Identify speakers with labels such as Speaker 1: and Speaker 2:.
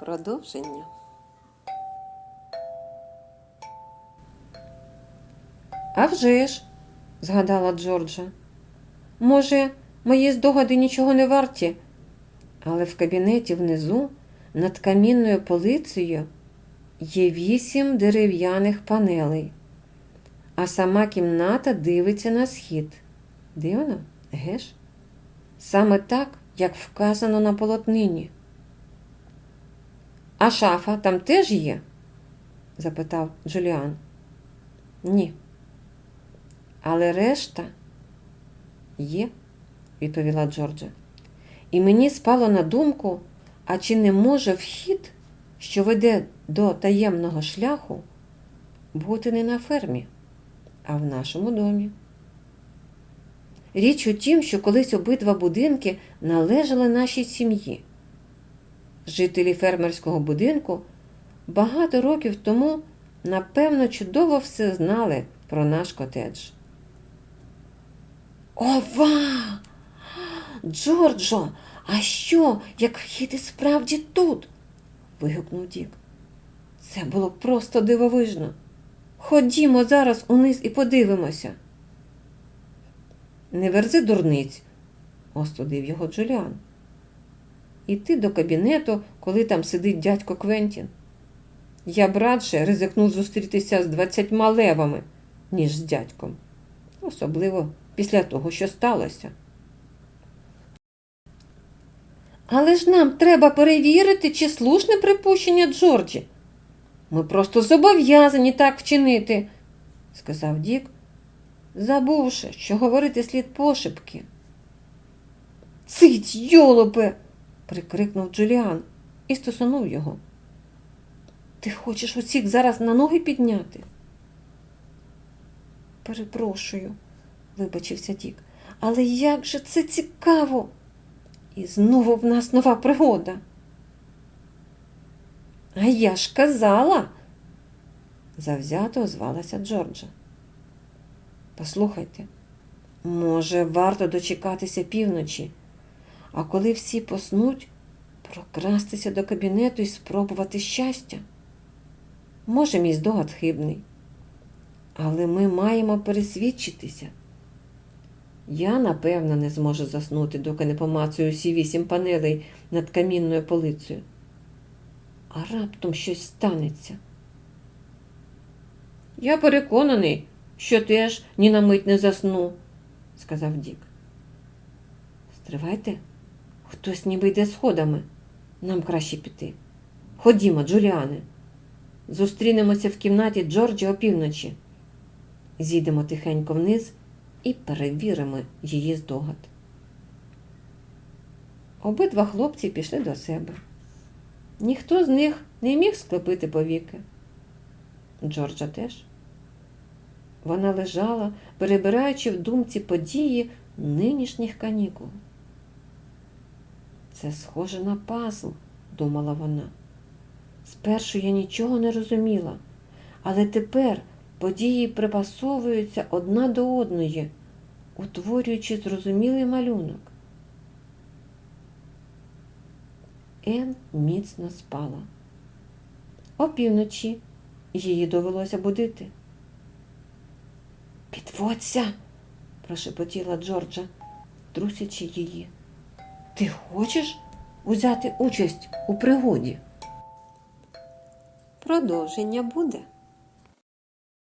Speaker 1: Продовження.
Speaker 2: А вже ж, згадала Джорджа. Може, мої здогади нічого не варті, але в кабінеті внизу над камінною полицею є вісім дерев'яних панелей, а сама кімната дивиться на схід. Дивно, геш? Саме так, як вказано на полотнині. А шафа там теж є? запитав Джуліан. Ні. Але решта є, відповіла Джорджа. І мені спало на думку, а чи не може вхід, що веде до таємного шляху, бути не на фермі, а в нашому домі. Річ у тім, що колись обидва будинки належали нашій сім'ї. Жителі фермерського будинку багато років тому, напевно, чудово все знали про наш котедж. Ова! Джорджо, а що, як вхід і справді тут? вигукнув Дік. Це було просто дивовижно. Ходімо зараз униз і подивимося. Не верзи дурниць, остудив його Джуліан. Іти до кабінету, коли там сидить дядько Квентін. Я б радше ризикнув зустрітися з двадцятьма левами, ніж з дядьком. Особливо після того, що сталося. Але ж нам треба перевірити, чи слушне припущення Джорджі. Ми просто зобов'язані так вчинити, сказав Дік, забувши, що говорити слід пошепки. Цить, йолопе. Прикрикнув Джуліан і стосунув його. Ти хочеш усіх зараз на ноги підняти? Перепрошую, вибачився Дік. Але як же це цікаво? І знову в нас нова пригода. А я ж казала, завзято озвалася Джорджа. Послухайте, може, варто дочекатися півночі, а коли всі поснуть, прокрастися до кабінету і спробувати щастя. Може, мій здогад хибний, але ми маємо пересвідчитися. Я, напевно, не зможу заснути, доки не помацую усі вісім панелей над камінною полицею. А раптом щось станеться. Я переконаний, що теж ні на мить не засну, сказав Дік. Стривайте, хтось ніби йде сходами. Нам краще піти. Ходімо, Джуліане. Зустрінемося в кімнаті Джорджі опівночі. Зійдемо тихенько вниз і перевіримо її здогад. Обидва хлопці пішли до себе. Ніхто з них не міг склепити повіки. Джорджа теж. Вона лежала, перебираючи в думці події нинішніх канікул. Це схоже на пазл, думала вона. Спершу я нічого не розуміла, але тепер події припасовуються одна до одної, утворюючи зрозумілий малюнок. Ен міцно спала. Опівночі її довелося будити. Підводься, прошепотіла Джорджа, трусячи її. Ти хочеш узяти участь у пригоді?
Speaker 1: Продовження буде.